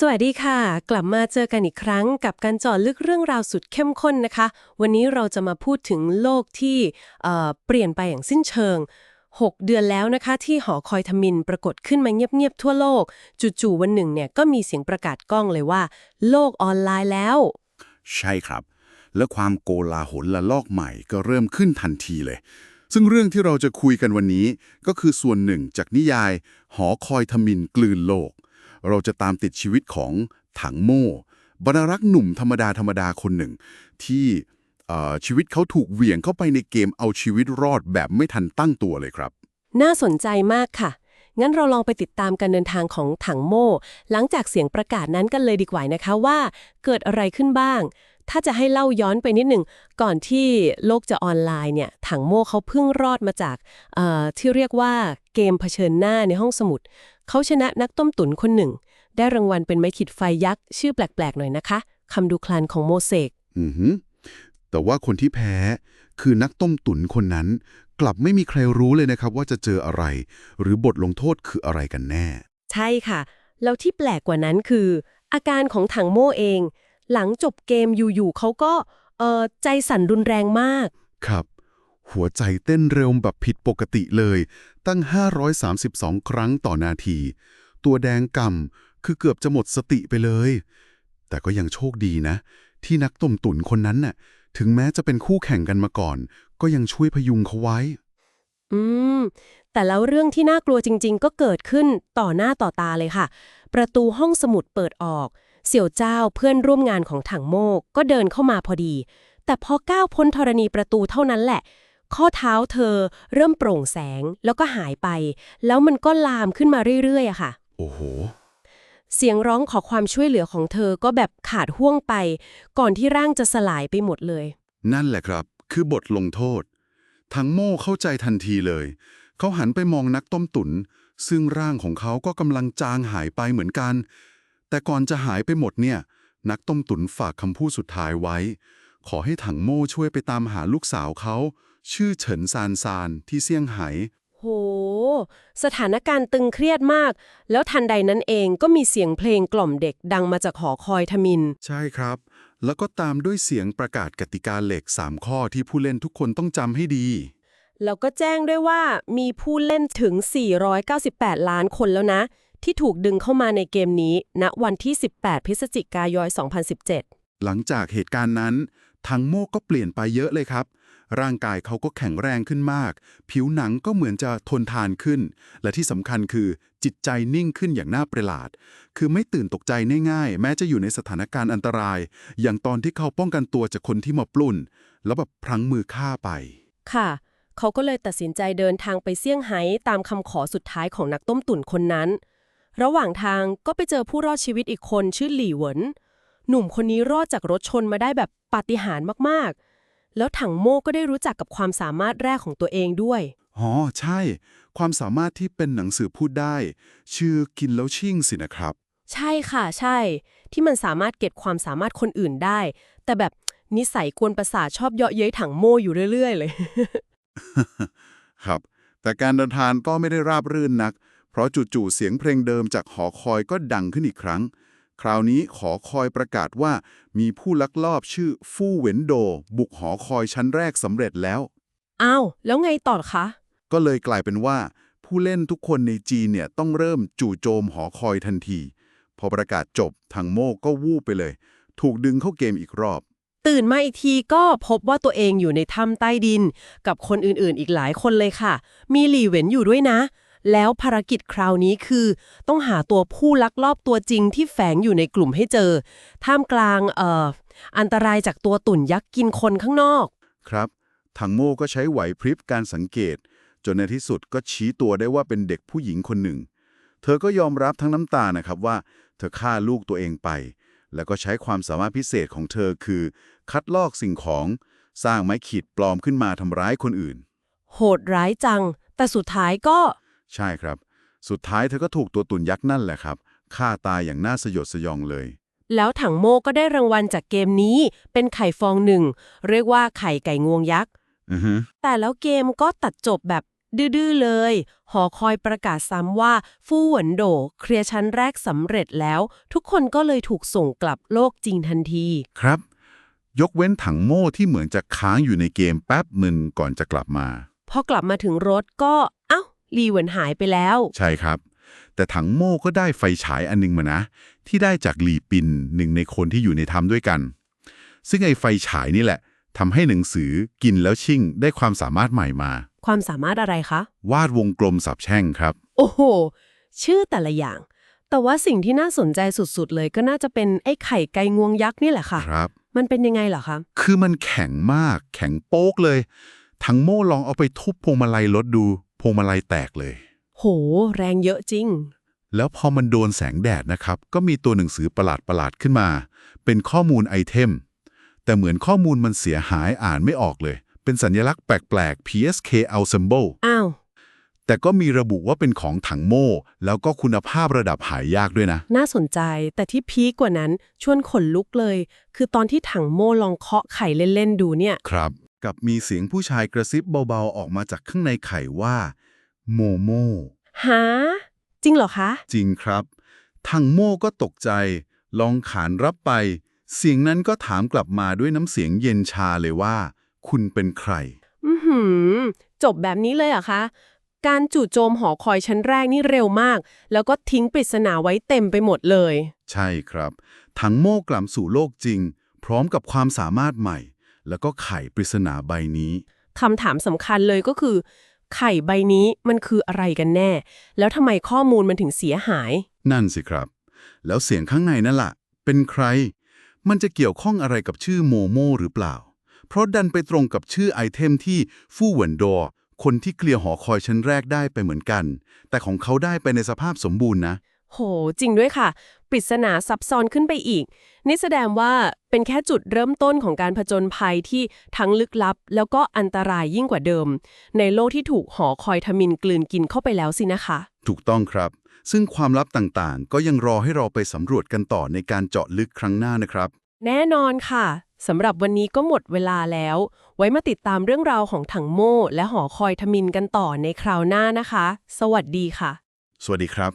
สวัสดีค่ะ กลับมาเจอกันอีกครั้งกับการจาะลึกเรื่องราวสุดเข้มข้นนะคะ วันนี้เราจะมาพูดถึงโลกที่เเปลี่ยนไปอย่างสิ้นเชิง 6 เดือนแล้วนะคะที่หอคอยทมินปรากฏขึ้นมาเงียบๆทั่วโลก จู่ๆวันหนึ่งเนี่ยก็มีเสียงประกาศกล้องเลยว่า โลกออนไลน์แล้ว ใช่ครับ และความโกลาหลละลอกใหม่ก็เริ่มขึ้นทันทีเลย ซึ่งเรื่องที่เราจะคุยกันวันนี้ก็คือส่วนหนึ่งจากนิยาย หอคอยทมินกลืนโลก เราจะตามติดชีวิตของถังโม่บรรณรักษ์หนุ่มธรรมดาธรรมดาคนหนึ่ง ที่ชีวิตเขาถูกเหวี่ยงเข้าไปในเกมเอาชีวิตรอดแบบไม่ทันตั้งตัวเลยครับ น่าสนใจมากค่ะ งั้นเราลองไปติดตามการเดินทางของถังโม่หลังจากเสียงประกาศนั้นกันเลยดีกว่านะคะว่า เกิดอะไรขึ้นบ้าง ถ้าจะให้เล่าย้อนไปนิดหนึ่งก่อนที่โลกจะออนไลน์เนี่ย ถังโม่เขาเพิ่งรอดมาจากที่เรียกว่าเกมเผชิญหน้าในห้องสมุด เขาชนะนักต้มตุ๋นคนหนึ่ง ได้รางวัลเป็นไม้ขีดไฟยักษ์ ชื่อแปลกๆหน่อยนะคะคำดูคลานของโมเสกอือหือแต่ว่าคนที่แพ้คือนักต้มตุ๋นคนนั้น กลับไม่มีใครรู้เลยนะครับ ว่าจะเจออะไร หรือบทลงโทษคืออะไรกันแน่ ใช่ค่ะ แล้วที่แปลกกว่านั้นคือ อาการของถังโม่เอง หลังจบเกมอยู่ๆเขาก็เอ่อใจสั่นรุนแรงมาก ครับ หัวใจเต้นเร็วแบบผิดปกติเลย ตั้ง 532 ครั้งต่อนาที ตัวแดงกำคือเกือบจะหมดสติไปเลย แต่ก็ยังโชคดีนะ ที่นักต้มตุ๋นคนนั้นน่ะ ถึงแม้จะเป็นคู่แข่งกันมาก่อน ก็ยังช่วยพยุงเขาไว้ อืม แต่แล้วเรื่องที่น่ากลัวจริง ๆ ก็เกิดขึ้นต่อหน้าต่อตาเลยค่ะ ประตูห้องสมุดเปิดออก เสี่ยวเจ้าเพื่อนร่วมงานของถังโมกก็เดินเข้ามาพอดี แต่พอก้าวพ้นธรณีประตูเท่านั้นแหละ ข้อเท้าเธอเริ่มโปร่งแสงแล้วก็หายไป แล้วมันก็ลามขึ้นมาเรื่อยๆอะค่ะ โอ้โห เสียงร้องขอความช่วยเหลือของเธอก็แบบขาดห่วงไป ก่อนที่ร่างจะสลายไปหมดเลย นั่นแหละครับ คือบทลงโทษ ทั้งโม่เข้าใจทันทีเลย เขาหันไปมองนักต้มตุนซึ่งร่างของเขาก็กำลังจางหายไปเหมือนกัน แต่ก่อนจะหายไปหมดเนี่ย นักต้มตุนฝากคำพูดสุดท้ายไว้ ขอให้ถังโม่ช่วยไปตามหาลูกสาวเขา ชื่อเฉินซานซานที่เซี่ยงไฮ้โห สถานการณ์ตึงเครียดมาก แล้วทันใดนั้นเองก็มีเสียงเพลงกล่อมเด็กดังมาจากหอคอยทมิน ใช่ครับ แล้วก็ตามด้วยเสียงประกาศกติกาเหล็ก 3 ข้อที่ผู้เล่นทุกคนต้องจำให้ดี แล้วก็แจ้งด้วยว่ามีผู้เล่นถึง 498 ล้านคนแล้วนะ ที่ถูกดึงเข้ามาในเกมนี้ณวันที่ 18 พฤศจิกายน 2017 หลังจากเหตุการณ์นั้น ทังโมกก็เปลี่ยนไปเยอะเลยครับ ร่างกายเขาก็แข็งแรงขึ้นมาก ผิวหนังก็เหมือนจะทนทานขึ้น และที่สำคัญคือจิตใจนิ่งขึ้นอย่างน่าประหลาด คือไม่ตื่นตกใจง่ายๆ แม้จะอยู่ในสถานการณ์อันตราย อย่างตอนที่เขาป้องกันตัวจากคนที่มาปล้น แล้วแบบพลั้งมือฆ่าไป ค่ะ เขาก็เลยตัดสินใจเดินทางไปเซี่ยงไฮ้ตามคำขอสุดท้ายของนักต้มตุ๋นคนนั้น ระหว่างทางก็ไปเจอผู้รอดชีวิตอีกคนชื่อหลี่เหวินหนุ่มคนนี้รอดจากรถชนมาได้แบบปาฏิหาริย์มากๆ แล้วถังโม่ก็ได้รู้จักกับความสามารถแรกของตัวเองด้วย อ๋อ ใช่ ความสามารถที่เป็นหนังสือพูดได้ ชื่อกินแล้วชิ่งสินะครับ ใช่ค่ะใช่ ที่มันสามารถเก็บความสามารถคนอื่นได้ แต่แบบนิสัยกวนประสาทชอบเยาะเย้ยถังโม่อยู่เรื่อย ๆ เลย ครับ แต่การเดินทางก็ไม่ได้ราบรื่นนัก เพราะจู่ๆเสียงเพลงเดิมจากหอคอยก็ดังขึ้นอีกครั้ง คราวนี้หอคอยประกาศว่ามีผู้ลักลอบชื่อฟู่เหวินโด บุกหอคอยชั้นแรกสำเร็จแล้ว อ้าว แล้วไงต่อคะ ก็เลยกลายเป็นว่า ผู้เล่นทุกคนในจีนเนี่ยต้องเริ่มจู่โจมหอคอยทันที พอประกาศจบทางโมกก็วูบไปเลย ถูกดึงเข้าเกมอีกรอบ ตื่นมาอีกทีก็พบว่าตัวเองอยู่ในถ้ำใต้ดิน กับคนอื่นๆ อีกหลายคนเลยค่ะ มีหลี่เหวินอยู่ด้วยนะ แล้วภารกิจคราวนี้คือ ต้องหาตัวผู้ลักลอบตัวจริงที่แฝงอยู่ในกลุ่มให้เจอ ท่ามกลางเอ่ออันตรายจากตัวตุ่นยักษ์กินคนข้างนอก ครับทางโม่ก็ใช้ไหวพริบการสังเกต จนในที่สุดก็ชี้ตัวได้ว่าเป็นเด็กผู้หญิงคนหนึ่ง เธอก็ยอมรับทั้งน้ำตานะครับว่า เธอฆ่าลูกตัวเองไป แล้วก็ใช้ความสามารถพิเศษของเธอคือ คัดลอกสิ่งของสร้างไม้ขีดปลอมขึ้นมาทำร้ายคนอื่น โหดร้ายจัง แต่สุดท้ายก็ ใช่ครับ สุดท้ายเธอก็ถูกตัวตุ่นยักษ์นั่นแหละครับฆ่าตายอย่างน่าสยดสยองเลย แล้วถังโมก็ได้รางวัลจากเกมนี้ เป็นไข่ฟองหนึ่ง เรียกว่าไข่ไก่งวงยักษ์อือฮึแต่แล้วเกมก็ตัดจบแบบดื้อๆเลย หอคอยประกาศซ้ำว่าฟู่หวนโด เคลียร์ชั้นแรกสำเร็จแล้ว ทุกคนก็เลยถูกส่งกลับโลกจริงทันที ครับ ยกเว้นถังโม่ที่เหมือนจะค้างอยู่ในเกมแป๊บหนึ่งก่อนจะกลับมา พอกลับมาถึงรถก็เอ้า ลีเหวินหายไปแล้ว ใช่ครับ แต่ถังโม่ก็ได้ไฟฉายอันนึงมานะ ที่ได้จากหลีปินหนึ่งในคนที่อยู่ในถ้ำด้วยกัน ซึ่งไอ้ไฟฉายนี่แหละทำให้หนังสือกินแล้วชิ่งได้ความสามารถใหม่มา ความสามารถอะไรคะ วาดวงกลมสับแช่งครับ โอ้โห ชื่อแต่ละอย่าง แต่ว่าสิ่งที่น่าสนใจสุดๆ เลยก็น่าจะเป็นไอ้ไข่ไก่งวงยักษ์นี่แหละค่ะ ครับ มันเป็นยังไงเหรอคะ คือมันแข็งมาก แข็งโป๊กเลยถังโม่ลองเอาไปทุบพวงมาลัยรถดูพ วงมาลัยแตกเลย โห แรงเยอะจริง แล้วพอมันโดนแสงแดดนะครับ ก็มีตัวหนังสือประหลาดๆขึ้นมา เป็นข้อมูลไอเทม แต่เหมือนข้อมูลมันเสียหายอ่านไม่ออกเลย เป็นสัญลักษณ์แปลกๆ PSK Ensemble อ้าว แต่ก็มีระบุว่าเป็นของถังโม่ แล้วก็คุณภาพระดับหายากด้วยนะ น่าสนใจแต่ที่พีคกว่านั้นชวนขนลุกเลย คือตอนที่ถังโม่ลองเคาะไข่เล่นๆดูเนี่ย ครับ กับมีเสียงผู้ชายกระซิบเบาๆออกมาจากข้างในไข่ว่า โมโมหาจริงเหรอคะ จริงครับทังโม่ก็ตกใจ ลองขานรับไป เสียงนั้นก็ถามกลับมาด้วยน้ำเสียงเย็นชาเลยว่า คุณเป็นใคร อือหือ จบแบบนี้เลยเหรอะคะ การจู่โจมหอคอยชั้นแรกนี่เร็วมาก แล้วก็ทิ้งปริศนาไว้เต็มไปหมดเลย ใช่ครับ ทังโม่กลับสู่โลกจริง พร้อมกับความสามารถใหม่ แล้วก็ไขปริศนาใบนี้คำถามสำคัญเลยก็คือ ไข่ใบนี้มันคืออะไรกันแน่ แล้วทำไมข้อมูลมันถึงเสียหาย นั่นสิครับ แล้วเสียงข้างในนั่นล่ะ เป็นใคร มันจะเกี่ยวข้องอะไรกับชื่อโมโมหรือเปล่า เพราะดันไปตรงกับชื่อไอเทมที่ฟู่เหวินดอร์คนที่เคลียร์หอคอยชั้นแรกได้ไปเหมือนกัน แต่ของเขาได้ไปในสภาพสมบูรณ์นะ โห จริงด้วยค่ะ ปริศนาซับซ้อนขึ้นไปอีก นี่แสดงว่าเป็นแค่จุดเริ่มต้นของการผจญภัยที่ทั้งลึกลับ แล้วก็อันตรายยิ่งกว่าเดิม ในโลกที่ถูกหอคอยทมินกลืนกินเข้าไปแล้วสินะคะ ถูกต้องครับ ซึ่งความลับต่างๆ ก็ยังรอให้เราไปสำรวจกันต่อในการเจาะลึกครั้งหน้านะครับ แน่นอนค่ะสำหรับวันนี้ก็หมดเวลาแล้ว ไว้มาติดตามเรื่องราวของถังโม่และหอคอยทมินกันต่อในคราวหน้านะคะ สวัสดีค่ะ สวัสดีครับ